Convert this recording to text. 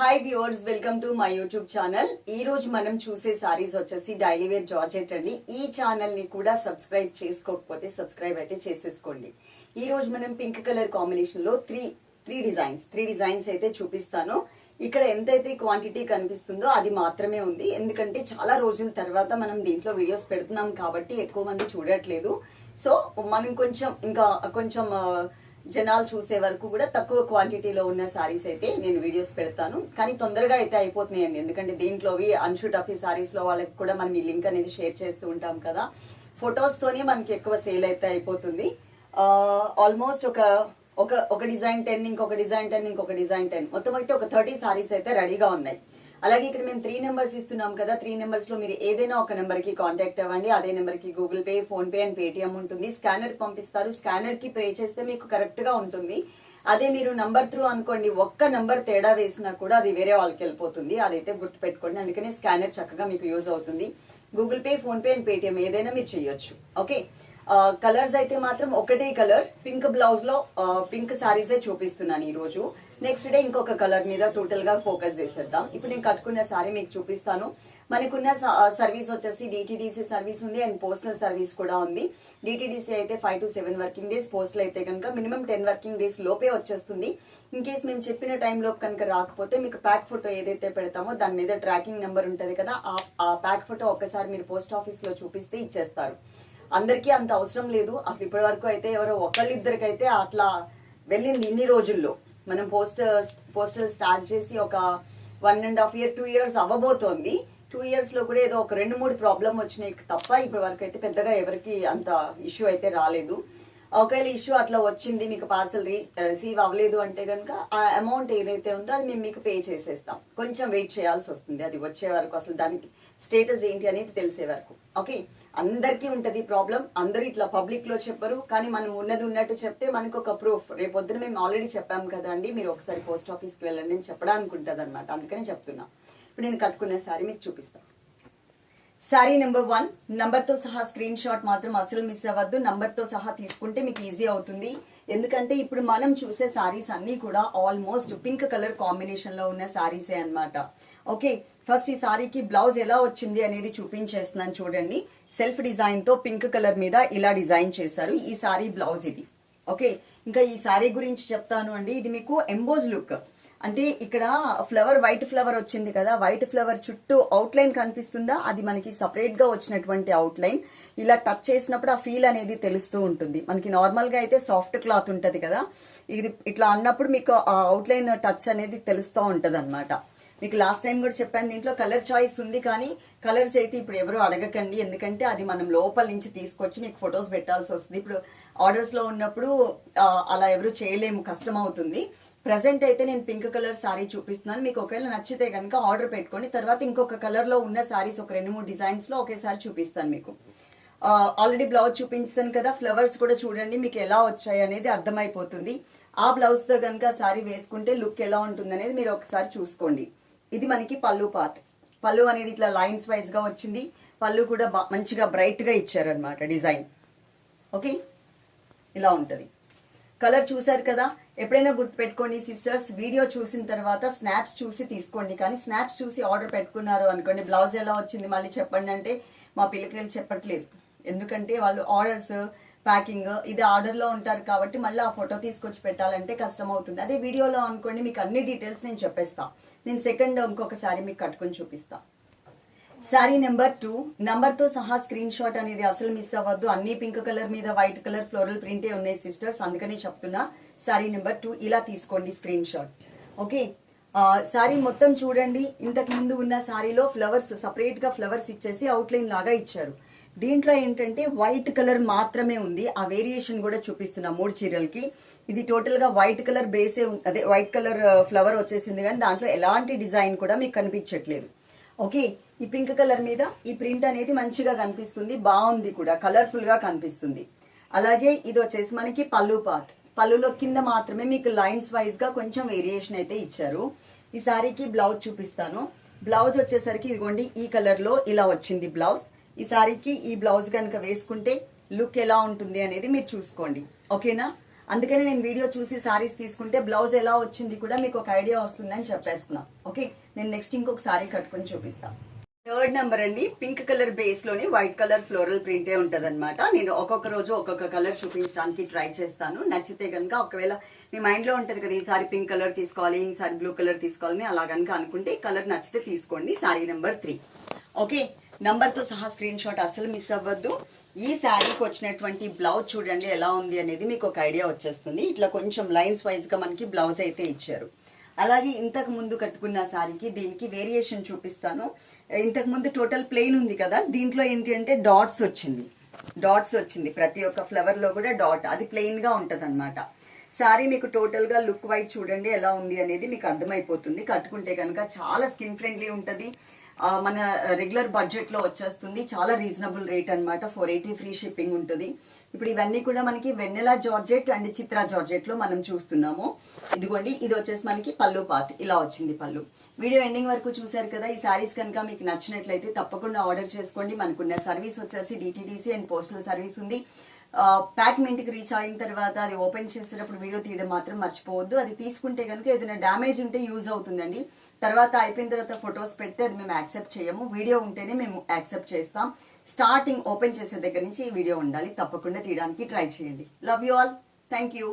Hi viewers welcome to my YouTube channel ఈ రోజు మనం చూసే సారీస్ వచ్చేసి డైలీ వేర్ జార్జెట్ అండి. ఈ ఛానల్ని కూడా సబ్స్క్రైబ్ చేసుకోకపోతే సబ్స్క్రైబ్ అయితే చేసేసుకోండి. ఈ రోజు మనం పింక్ కలర్ కాంబినేషన్లో three three designs three designs అయితే చూపిస్తాను. ఇక్కడ ఎంతైతే క్వాంటిటీ కనిపిస్తుందో అది మాత్రమే ఉంది. ఎందుకంటే చాలా రోజుల తర్వాత మనం దీంట్లో వీడియోస్ పెడుతున్నాం కాబట్టి ఎక్కువ మంది చూడట్లేదు. సో మనం కొంచెం ఇంకా కొంచెం జనాలు చూసే వరకు కూడా తక్కువ క్వాంటిటీలో ఉన్న సారీస్ అయితే నేను వీడియోస్ పెడతాను. కానీ తొందరగా అయితే అయిపోతున్నాయండి. ఎందుకంటే దీంట్లోవి అన్షూట్ ఆఫ్ ఈ వాళ్ళకి కూడా మనం ఈ లింక్ అనేది షేర్ చేస్తూ ఉంటాం కదా. ఫొటోస్తోనే మనకి ఎక్కువ సేల్ అయితే అయిపోతుంది. ఆల్మోస్ట్ ఒక ఒక ఒక డిజైన్ టెన్ ఇంకొక డిజైన్ టెన్ ఇంకొక డిజైన్ టెన్ మొత్తం అయితే ఒక థర్టీ సారీస్ అయితే రెడీగా ఉన్నాయి. అలాగే ఇక్కడ మేము త్రీ నెంబర్స్ ఇస్తున్నాం కదా త్రీ నెంబర్స్లో మీరు ఏదైనా ఒక నెంబర్కి కాంటాక్ట్ అవ్వండి అదే నెంబర్కి Google Pay PhonePe and Paytm ఉంటుంది. స్కానర్ పంపిస్తారు. స్కానర్కి పే చేస్తే మీకు కరెక్ట్గా ఉంటుంది. అదే మీరు నంబర్ త్రూ అనుకోండి ఒక్క నంబర్ తేడా వేసినా కూడా అది వేరే వాళ్ళకి వెళ్ళిపోతుంది. అదైతే గుర్తు పెట్టుకోండి అందుకనే స్కానర్ చక్కగా మీకు యూజ్ అవుతుంది. Google Pay PhonePe and Paytm ఏదైనా మీరు చేయొచ్చు. ఓకే కలర్స్ అయితే మాత్రం ఒకటే కలర్. పింక్ బ్లౌజ్లో పింక్ సారీసే చూపిస్తున్నాను ఈ రోజు నెక్స్ట్ డే ఇంకొక కలర్ మీద టోటల్గా ఫోకస్ చేసేద్దాం. ఇప్పుడు నేను కట్టుకున్న సారీ మీకు చూపిస్తాను. మనకున్న సర్వీస్ వచ్చేసి డిటిడిసి సర్వీస్ ఉంది అండ్ పోస్టల్ సర్వీస్ కూడా ఉంది. డిటిడిసి అయితే five to seven working days postal అయితే కనుక మినిమం టెన్ వర్కింగ్ డేస్ లోపే వచ్చేస్తుంది. ఇన్ కేస్ మేము చెప్పిన టైం లోపు కనుక రాకపోతే మీకు ప్యాక్ ఫోటో ఏదైతే పెడతామో దాని మీద ట్రాకింగ్ నెంబర్ ఉంటుంది కదా ఆ- ప్యాక్ ఫోటో ఒక్కసారి మీరు పోస్ట్ ఆఫీస్లో చూపిస్తే ఇచ్చేస్తారు. అందరికీ అంత అవసరం లేదు. అసలు ఇప్పటి వరకు అయితే ఎవరో ఒకళ్ళిద్దరికైతే అట్లా వెళ్ళింది ఇన్ని రోజుల్లో. మనం పోస్ట్ పోస్టల్ స్టార్ట్ చేసి ఒక one and half year two years అవ్వబోతోంది. Two ఇయర్స్లో కూడా ఏదో ఒక రెండు మూడు ప్రాబ్లం వచ్చినాయి తప్ప ఇప్పటి వరకు అయితే పెద్దగా ఎవరికి అంత ఇష్యూ అయితే రాలేదు. ఒకవేళ ఇష్యూ అట్లా వచ్చింది మీకు పార్సల్ రిసీవ్ అవ్వలేదు అంటే కనుక ఆ అమౌంట్ ఏదైతే ఉందో అది మేము మీకు పే చేసేస్తాం. కొంచెం వెయిట్ చేయాల్సి వస్తుంది. అది వచ్చే వరకు అసలు దానికి స్టేటస్ ఏంటి అనేది తెలిసే వరకు. ఓకే అందరికీ ఉంటుంది ప్రాబ్లం అందరూ ఇట్లా పబ్లిక్లో చెప్పరు. కానీ మనం ఉన్నది ఉన్నట్టు చెప్తే మనకు ఒక ప్రూఫ్ రేపు పొద్దున మేము ఆల్రెడీ చెప్పాం కదా అండి. మీరు ఒకసారి పోస్ట్ ఆఫీస్కి వెళ్ళండి అని చెప్పడానికి ఉంటుంది అనమాట అందుకనే చెప్తున్నా. ఇప్పుడు నేను కట్టుకున్న సారీ మీకు చూపిస్తాను శారీ నెంబర్ వన్. నంబర్తో సహా స్క్రీన్ షాట్ మాత్రం అసలు మిస్ అవ్వద్దు. నంబర్తో సహా తీసుకుంటే మీకు ఈజీ అవుతుంది. ఎందుకంటే ఇప్పుడు మనం చూసే సారీస్ అన్ని కూడా ఆల్మోస్ట్ పింక్ కలర్ కాంబినేషన్లో ఉన్న శారీసే అన్నమాట. ఓకే ఫస్ట్ ఈ సారీకి బ్లౌజ్ ఎలా వచ్చింది అనేది చూపించేస్తున్నాను చూడండి. సెల్ఫ్ డిజైన్తో పింక్ కలర్ మీద ఇలా డిజైన్ చేశారు. ఈ సారీ బ్లౌజ్ ఇది. ఓకే ఇంకా ఈ శారీ గురించి చెప్తాను అండి. ఇది మీకు ఎంబోజ్ లుక్. అంటే ఇక్కడ ఫ్లవర్ వైట్ ఫ్లవర్ వచ్చింది కదా వైట్ ఫ్లవర్ చుట్టూ అవుట్లైన్ కనిపిస్తుందా? అది మనకి సపరేట్గా వచ్చినటువంటి అవుట్లైన్ ఇలా టచ్ చేసినప్పుడు ఆ ఫీల్ అనేది తెలుస్తూ ఉంటుంది. మనకి నార్మల్గా అయితే సాఫ్ట్ క్లాత్ ఉంటుంది కదా. ఇది ఇట్లా అన్నప్పుడు మీకు ఆ అవుట్లైన్ టచ్ అనేది తెలుస్తూ ఉంటది మీకు లాస్ట్ టైం కూడా చెప్పాను దీంట్లో కలర్ చాయిస్ ఉంది కానీ కలర్స్ అయితే ఇప్పుడు ఎవరు అడగకండి. ఎందుకంటే అది మనం లోపల నుంచి తీసుకొచ్చి మీకు ఫొటోస్ పెట్టాల్సి వస్తుంది. ఇప్పుడు ఆర్డర్స్లో ఉన్నప్పుడు అలా ఎవరు చేయలేము కష్టం అవుతుంది. ప్రజెంట్ అయితే నేను పింక్ కలర్ సారీ చూపిస్తున్నాను. మీకు ఒకవేళ నచ్చితే కనుక ఆర్డర్ పెట్టుకోండి. తర్వాత ఇంకొక కలర్లో ఉన్న సారీస్ ఒక రెండు మూడు డిజైన్స్లో ఒకేసారి చూపిస్తాను మీకు. ఆల్రెడీ బ్లౌజ్ చూపించాను కదా ఫ్లవర్స్ కూడా చూడండి మీకు ఎలా వచ్చాయి అనేది అర్థమైపోతుంది. ఆ బ్లౌజ్తో కనుక సారీ వేసుకుంటే లుక్ ఎలా ఉంటుంది అనేది మీరు ఒకసారి చూసుకోండి. ఇది మనకి పళ్ళు పార్ట్ పళ్ళు అనేది ఇట్లా లైన్స్ వైజ్గా వచ్చింది. పళ్ళు కూడా మంచిగా బ్రైట్గా ఇచ్చారనమాట డిజైన్ ఓకే ఇలా ఉంటుంది. కలర్ చూసారు కదా? ఎప్పుడైనా గుర్తుపెట్టుకోండి సిస్టర్స్ వీడియో చూసిన తర్వాత స్నాప్స్ చూసి తీసుకోండి. కానీ స్నాప్స్ చూసి ఆర్డర్ పెట్టుకున్నారు అనుకోండి బ్లౌజ్ ఎలా వచ్చింది మళ్ళీ చెప్పండి అంటే మా పిల్లకాయలు చెప్పట్లేదు. ఎందుకంటే వాళ్ళు ఆర్డర్స్ ప్యాకింగ్ ఇది ఆర్డర్లో ఉంటారు కాబట్టి మళ్ళీ ఆ ఫోటో తీసుకొచ్చి పెట్టాలంటే కష్టం అవుతుంది. అదే వీడియోలో అనుకోండి మీకు అన్ని డీటెయిల్స్ నేను చెప్పేస్తాను నేను సెకండ్ ఇంకొకసారి మీకు కట్టుకొని చూపిస్తాను శారీ నెంబర్ టూ నంబర్తో సహా స్క్రీన్ షాట్ అనేది అసలు మిస్ అవ్వద్దు. అన్ని పింక్ కలర్ మీద వైట్ కలర్ ఫ్లోరల్ ప్రింటే ఉన్నాయి సిస్టర్స్ అందుకనే చెప్తున్నా శారీ నెంబర్ టూ ఇలా తీసుకోండి స్క్రీన్ షాట్ ఓకే శారీ మొత్తం చూడండి. ఇంతకు ముందు ఉన్న శారీలో ఫ్లవర్స్ సపరేట్గా ఫ్లవర్స్ ఇచ్చేసి అవుట్లైన్ లాగా ఇచ్చారు. దీంట్లో ఏంటంటే వైట్ కలర్ మాత్రమే ఉంది. ఆ వేరియేషన్ కూడా చూపిస్తున్నా మూడు చీరలకి. ఇది టోటల్గా వైట్ కలర్ బేసే అదే వైట్ కలర్ ఫ్లవర్ వచ్చేసింది. కానీ దాంట్లో ఎలాంటి డిజైన్ కూడా మీకు కనిపించట్లేదు. ఓకే ఈ పింక్ కలర్ మీద ఈ ప్రింట్ అనేది మంచిగా కనిపిస్తుంది బాగుంది కూడా కలర్ఫుల్గా కనిపిస్తుంది. అలాగే ఇది వచ్చేసి మనకి పళ్ళు పార్ట్ పళ్ళులో కింద మాత్రమే మీకు లైన్స్ వైజ్గా కొంచెం వేరియేషన్ అయితే ఇచ్చారు. ఈ సారీకి బ్లౌజ్ చూపిస్తాను. బ్లౌజ్ వచ్చేసరికి ఇదిగోండి ఈ కలర్లో ఇలా వచ్చింది బ్లౌజ్ ఈ సారీకి ఈ బ్లౌజ్ కనుక వేసుకుంటే లుక్ ఎలా ఉంటుంది అనేది మీరు చూసుకోండి. ఓకేనా? అందుకని నేను వీడియో చూసి సారీస్ తీసుకుంటే బ్లౌజ్ ఎలా వచ్చింది కూడా మీకు ఒక ఐడియా వస్తుందని చెప్పేసుకున్నాం. ఓకే? నేను నెక్స్ట్ ఇంకొక సారీ కట్టుకొని చూపిస్తాను థర్డ్ నెంబర్ అండి పింక్ కలర్ బేస్లోని వైట్ కలర్ ఫ్లోరల్ ప్రింటే ఉంటది నేను ఒక్కొక్క రోజు ఒక్కొక్క కలర్ చూపించడానికి ట్రై చేస్తాను. నచ్చితే కనుక ఒకవేళ మీ మైండ్లో ఉంటది కదా ఈసారి పింక్ కలర్ తీసుకోవాలి ఈసారి బ్లూ కలర్ తీసుకోవాలని అలా కనుక అనుకుంటే కలర్ నచ్చితే తీసుకోండి సారీ నెంబర్ త్రీ ఓకే నంబర్తో సహా స్క్రీన్ షాట్ అసలు మిస్ అవ్వద్దు. ఈ శారీకి వచ్చినటువంటి బ్లౌజ్ చూడండి ఎలా ఉంది అనేది మీకు ఒక ఐడియా వచ్చేస్తుంది. ఇట్లా కొంచెం లైన్స్ వైజ్గా మనకి బ్లౌజ్ అయితే ఇచ్చారు. అలాగే ఇంతకు ముందు కట్టుకున్న శారీకి దీనికి వేరియేషన్ చూపిస్తాను. ఇంతకు ముందు టోటల్ ప్లెయిన్ ఉంది కదా దీంట్లో ఏంటి అంటే డాట్స్ వచ్చింది. డాట్స్ వచ్చింది. ప్రతి ఒక్క ఫ్లవర్లో కూడా డాట్ అది ప్లెయిన్గా ఉంటుంది అనమాట శారీ మీకు టోటల్గా లుక్ వైజ్ చూడండి ఎలా ఉంది అనేది మీకు అర్థమైపోతుంది. కట్టుకుంటే కనుక చాలా స్కిన్ ఫ్రెండ్లీ ఉంటుంది. మన రెగ్యులర్ బడ్జెట్లో వచ్చేస్తుంది. చాలా రీజనబుల్ రేట్ అన్నమాట. ఫోర్ ఎయిటీ ఫ్రీ షిప్పింగ్ ఉంటుంది. ఇప్పుడు ఇవన్నీ కూడా మనకి వెన్నెలా జార్జెట్ అండ్ చిత్రా జార్జెట్లో మనం చూస్తున్నాము. ఇదిగోండి ఇది వచ్చేసి మనకి పళ్ళు పార్ట్. ఇలా వచ్చింది పళ్ళు. వీడియో ఎండింగ్ వరకు చూసారు కదా ఈ సారీస్ కనుక మీకు నచ్చినట్లయితే తప్పకుండా ఆర్డర్ చేసుకోండి. మనకున్న సర్వీస్ వచ్చేసి డిటీడీసీ అండ్ పోస్టల్ సర్వీస్ ఉంది. ప్యాక్ మీ ఇంటికి రీచ్ అయిన తర్వాత అది ఓపెన్ చేసేటప్పుడు వీడియో తీయడం మాత్రం మర్చిపోవద్దు. అది తీసుకుంటే కనుక ఏదైనా డ్యామేజ్ ఉంటే యూజ్ అవుతుందండి. తర్వాత అయిపోయిన తర్వాత ఫొటోస్ పెడితే అది మేము యాక్సెప్ట్ చేయము. వీడియో ఉంటేనే మేము యాక్సెప్ట్ చేస్తాం. స్టార్టింగ్ ఓపెన్ చేసే దగ్గర నుంచి ఈ వీడియో ఉండాలి. తప్పకుండా తీయడానికి ట్రై చేయండి. Love you all thank you